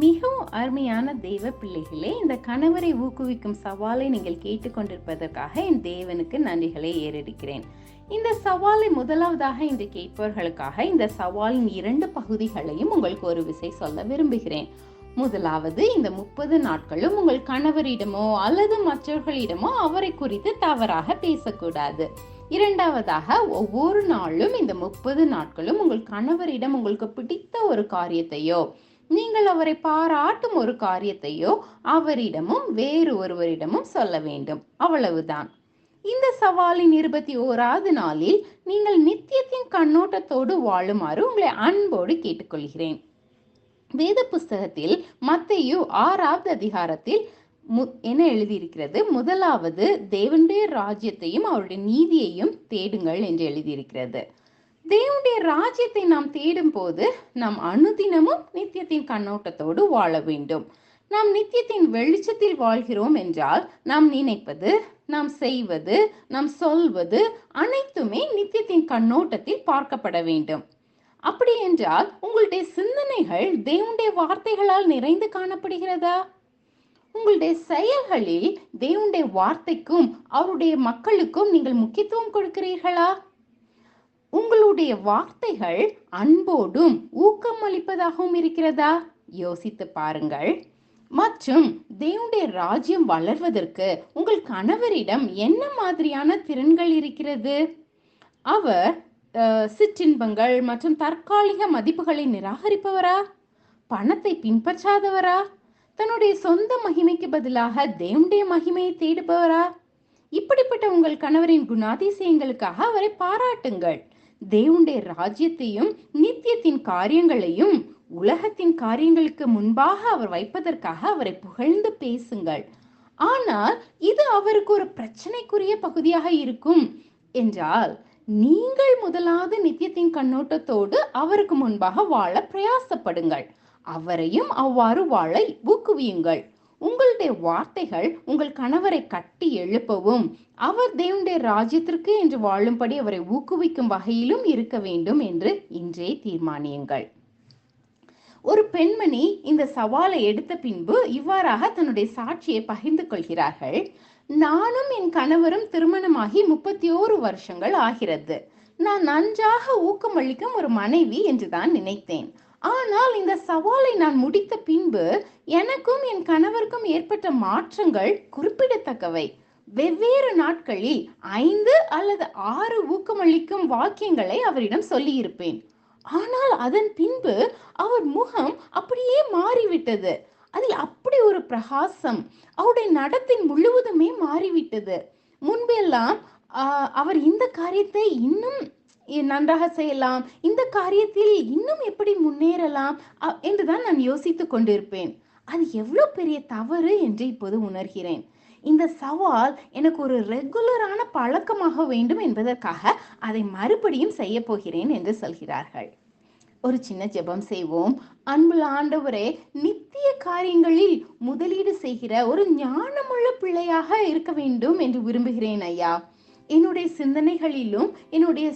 மிகவும் அருமையான தெய்வ பிள்ளைகளே இந்த கணவரை ஊக்குவிக்கும் சவாலை நீங்கள் கேட்டுக்கொண்டிருப்பதற்காக என் தேவனுக்கு நன்றிகளை ஏறெடுக்கிறேன். இந்த சவாலை முதலாவதாக இன்று கேட்பவர்களுக்காக இந்த சவாலின் இரண்டு பகுதிகளையும் உங்களுக்கு ஒரு விசை சொல்ல விரும்புகிறேன். முதலாவது இந்த முப்பது நாட்களும் உங்கள் கணவரிடமோ அல்லது மற்றவர்களிடமோ அவரை குறித்து தவறாக பேசக்கூடாது. இரண்டாவதாக ஒவ்வொரு நாளும் இந்த முப்பது நாட்களும் உங்கள் கணவரிடம் உங்களுக்கு பிடித்த ஒரு காரியத்தையோ நீங்கள் அவரை பாராட்டும் ஒரு காரியத்தையோ அவரிடமும் வேறு ஒருவரிடமும் சொல்ல வேண்டும். அவ்வளவுதான். இந்த சவாலின் இருபத்தி ஓராவது நாளில் நீங்கள் நித்தியத்தின் கண்ணோட்டத்தோடு வாழுமாறு உங்களை அன்போடு கேட்டுக்கொள்கிறேன். வேத புஸ்தகத்தில் மத்தையு ஆறாவது அதிகாரத்தில் மு என்ன எழுதியிருக்கிறது? முதலாவது தேவனுடைய ராஜ்யத்தையும் அவருடைய நீதியையும் தேடுங்கள் என்று எழுதியிருக்கிறது. தேவனுடைய ராஜ்யத்தை நாம் தேடும் போது நாம் அனுதினமும் நித்தியத்தின் கண்ணோட்டத்தோடு வாழ வேண்டும். நாம் நித்தியத்தின் வெளிச்சத்தில் வாழ்கிறோம் என்றால் நாம் நினைப்பது நாம் செய்வது நாம் சொல்வது அனைத்துமே நித்தியத்தின் கண்ணோட்டத்தில் பார்க்கப்பட வேண்டும். அப்படி என்றால் உங்களுடைய சிந்தனைகள் தேவனுடைய வார்த்தைகளால் நிறைந்து காணப்படுகிறதா? உங்களுடைய செயல்களில் தேவனுடைய வார்த்தைக்கும் அவருடைய மக்களுக்கும் நீங்கள் முக்கியத்துவம் கொடுக்கிறீர்களா? உங்களுடைய வார்த்தைகள் அன்போடும் ஊக்கம் அளிப்பதாகவும் இருக்கிறதா? யோசித்து பாருங்கள். மற்றும் தேவனுடைய ராஜ்யம் வளர்வதற்கு உங்கள் கணவரிடம் என்ன மாதிரியான திறன்கள் இருக்கிறது? அவர் சிற்றின்பங்கள் மற்றும் தற்காலிக மதிப்புகளை நிராகரிப்பவரா? பணத்தை பின்பற்றாதவரா? தன்னுடைய சொந்த மகிமைக்கு பதிலாக தேவனுடைய மகிமையை தேடுபவரா? இப்படிப்பட்ட உங்கள் கணவரின் குணாதிசயங்களுக்காக அவரை பாராட்டுங்கள். தேவனுடைய ராஜ்யத்தையும் நித்தியத்தின் காரியங்களையும் உலகத்தின் காரியங்களுக்கு முன்பாக அவர் வைப்பதற்காக அவரை புகழ்ந்து பேசுங்கள். ஆனால் இது அவருக்கு ஒரு பிரச்சனைக்குரிய பகுதியாக இருக்கும். என்றால் நீங்கள் முதலாவது நித்தியத்தின் கண்ணோட்டத்தோடு அவருக்கு முன்பாக வாழ பிரயாசப்படுங்கள். அவரையும் அவ்வாறு வாழ ஊக்குவியுங்கள். உங்களுடைய வார்த்தைகள் உங்கள் கணவரை கட்டி எழுப்பவும் அவர் தேவனுடைய ராஜ்யத்திற்கு என்று வாழும்படி அவரை ஊக்குவிக்கும் வகையிலும் இருக்க வேண்டும் என்று இன்றே தீர்மானியுங்கள். ஒரு பெண்மணி இந்த சவாலை எடுத்த பின்பு இவ்வாறாக தன்னுடைய சாட்சியை பகிர்ந்து கொள்கிறார்கள். நானும் என் கணவரும் திருமணமாகி முப்பத்தி ஓரு வருஷங்கள் ஆகிறது. நான் நன்றாக ஊக்கமளிக்கும் ஒரு மனைவி என்றுதான் நினைத்தேன். ஆனால் இந்த சவாலை நான் முடித்த பின்பு எனக்கும் என் கணவருக்கும் ஏற்பட்ட மாற்றங்கள் குறிப்பிடத்தக்கவை. வெவ்வேறு நாட்களில் ஐந்து அல்லது ஆறு ஊக்கமளிக்கும் வாக்கியங்களை அவரிடம் சொல்லியிருப்பேன். ஆனால் அதன் பின்பு அவர் முகம் அப்படியே மாறிவிட்டது. அதில் அப்படி ஒரு பிரகாசம் அவருடைய நடத்தின் முழுவதுமே மாறிவிட்டது. முன்பெல்லாம் அவர் இந்த காரியத்தை இன்னும் நன்றாக செய்யலாம். இந்த காரியத்தில் இன்னும் எப்படி முன்னேறலாம்? என்று தான் நான் யோசித்து கொண்டிருப்பேன். அது எவ்வளோ பெரிய தவறு என்று இப்போது உணர்கிறேன். இந்த சவால் எனக்கு ஒரு ரெகுலரான பழக்கமாக வேண்டும் என்பதற்காக அதை மறுபடியும் செய்ய போகிறேன் என்று சொல்கிறார்கள். ஒரு சின்ன ஜெபம் செய்வோம். அன்புள்ள ஆண்டவரே நித்திய காரியங்களில் முதலீடு செய்கிற ஒரு ஞானமுள்ள பிள்ளையாக இருக்க வேண்டும் என்று விரும்புகிறேன் ஐயா. என்னுடைய சிந்தனைகளிலும் என்னுடைய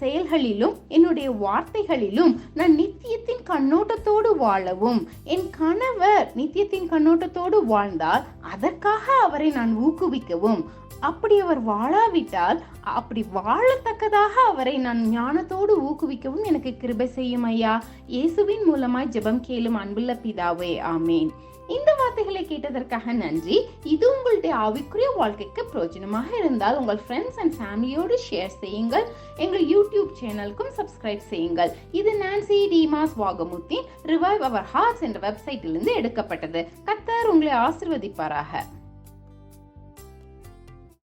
செயல்களிலும் என்னுடைய வார்த்தைகளிலும் நான் நித்தியத்தின் கண்ணோட்டத்தோடு வாழவும். என் கணவர் நித்தியத்தின் கண்ணோட்டத்தோடு வாழ்ந்தால் அதற்காக அவரை நான் ஊக்குவிக்கவும். அப்படி அவர் வாழாவிட்டால் அப்படி வாழத்தக்கதாக அவரை நான் ஞானத்தோடு ஊக்குவிக்கவும் எனக்கு கிருபை செய்யும் ஐயா. இயேசுவின் மூலமாய் ஜெபம் கேளும் அன்புள்ள பிதாவே ஆமேன். இந்த வார்த்தைகளை கேட்டதற்காக நன்றி. இது உங்களுடைய ஆவிக்குரிய வாழ்க்கைக்கு பிரயோஜனமாக இருந்தால் உங்கள் ஃப்ரெண்ட்ஸ் அண்ட் ஃபேமிலியோடு ஷேர் செய்யுங்கள். எங்கள் யூடியூப் சேனலுக்கும் சப்ஸ்கிரைப் செய்யுங்கள். இது நான்சி டிமாஸ் வாகமுத்தின் ரிவைவ் அவர் ஹார்ட்ஸ் என்ற வெப்சைட்டிலிருந்து எடுக்கப்பட்டது. கத்தர் உங்களை ஆசிர்வதிப்பாராக